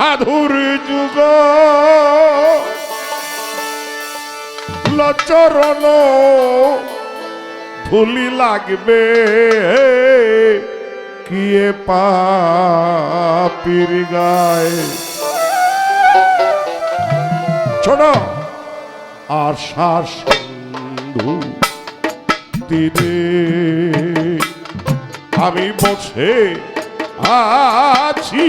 সাধুর যুগ। লচরণ ধুলি লাগবে। কিয়ে পাপির গায়ে। ছোট আশা সিন্ধু তীরে আমি বসে আছি।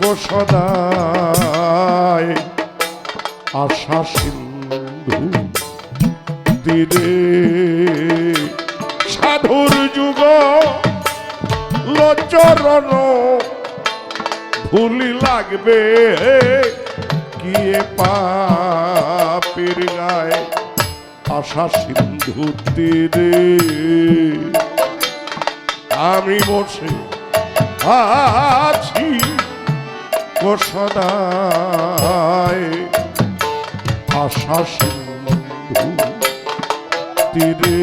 গোসদায় আশা সিন্ধু তীরে সাধুর যুগ লচরণ ভুলি লাগবে গিয়ে পাপির গায়ে আশা সিন্ধু তীরে আমি বসে আছি কোষদায় আশা সিন্ধু তীরে।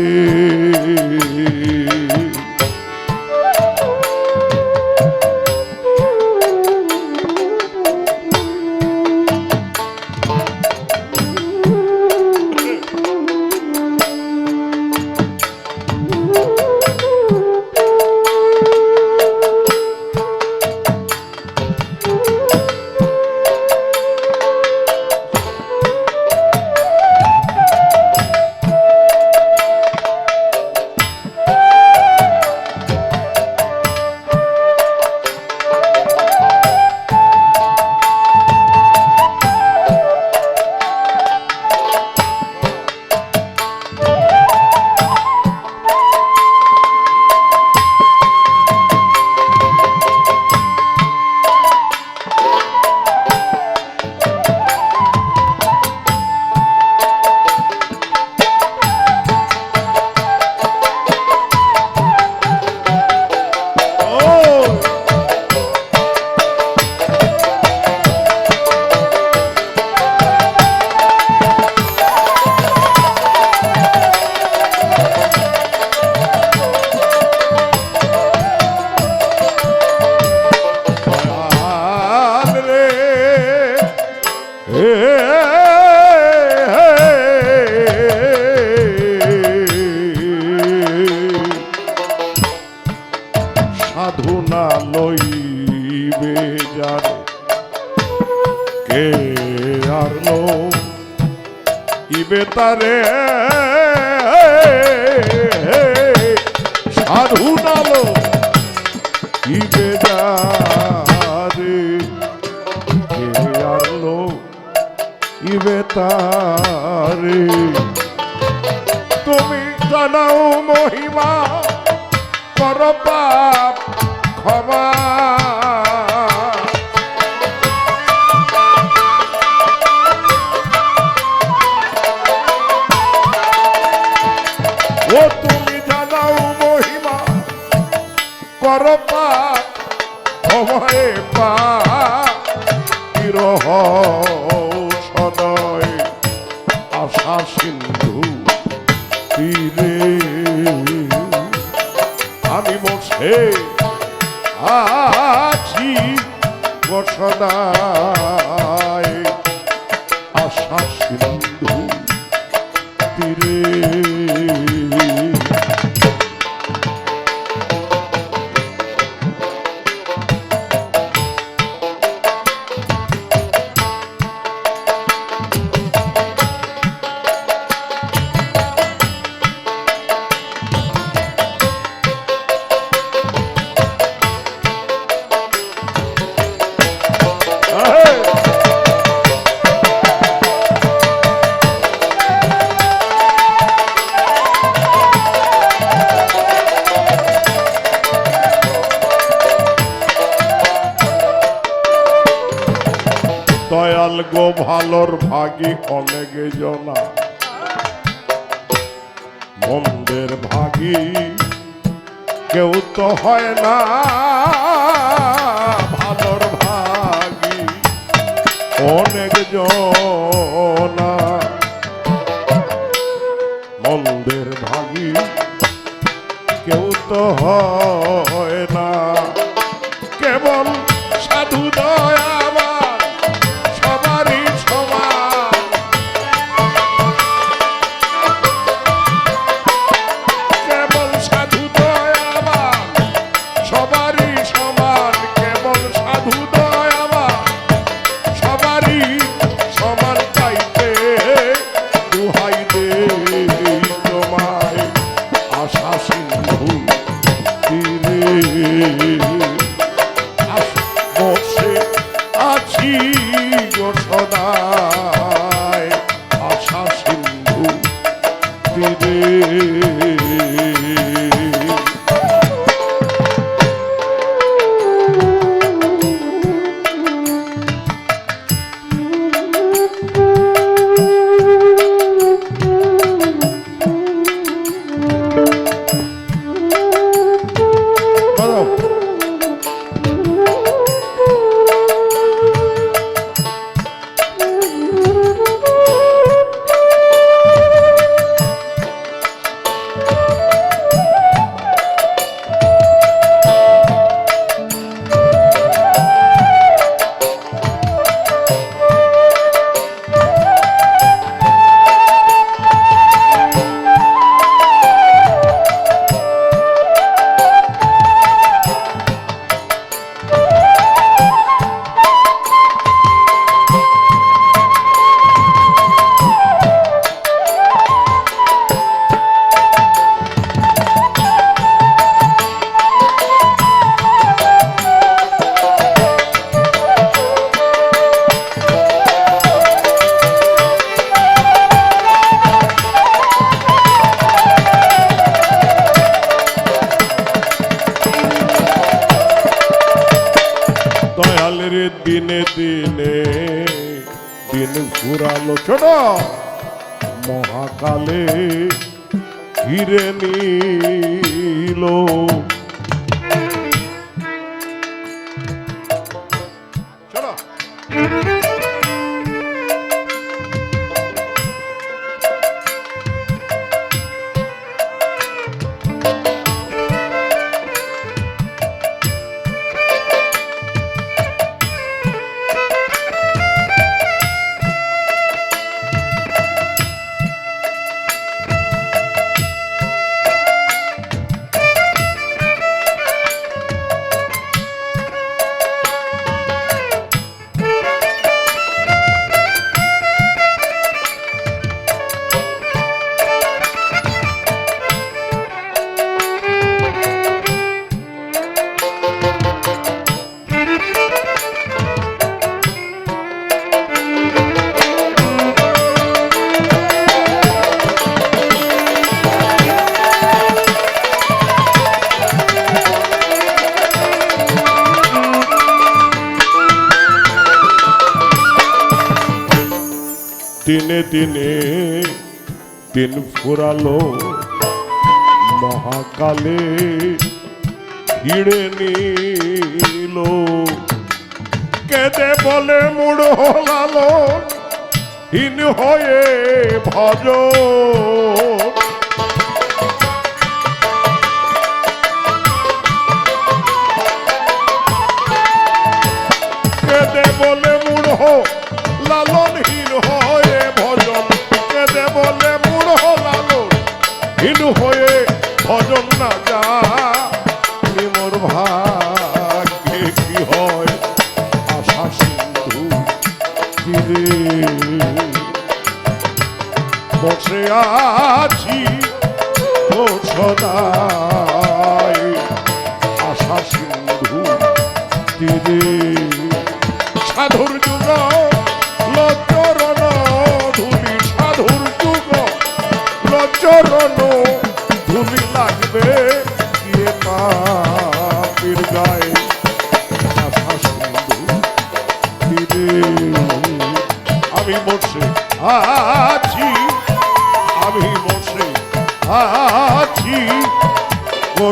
ইবে যারে কে আর লো ইবে তারে তুমি জানাও মহিমা কর পাপ ক্ষমা জানাও মহিমা। কর ক্ষমায় পা। বিরহ সদয় আশা সিন্ধু তীরে। আমি বসে আছি বসদায় গো ভালোর ভাগী অনেক জনা মন্দের ভাগি কেউ তো হয় না। ভালোর ভাগী অনেক জনা। মন্দের ভাগি কেউ তো হয় ঘিরে নিল। দিনে দিনে দিন ফুরালো। মহাকালে ঘিরে নিল। কেঁদে বলে মুড় হলালো। হীন হয়ে ভজ। কেঁদে বলে মুড় লালন হীন হয়ে ভজন না যা মোর ভাই। আমি বসে আছি ও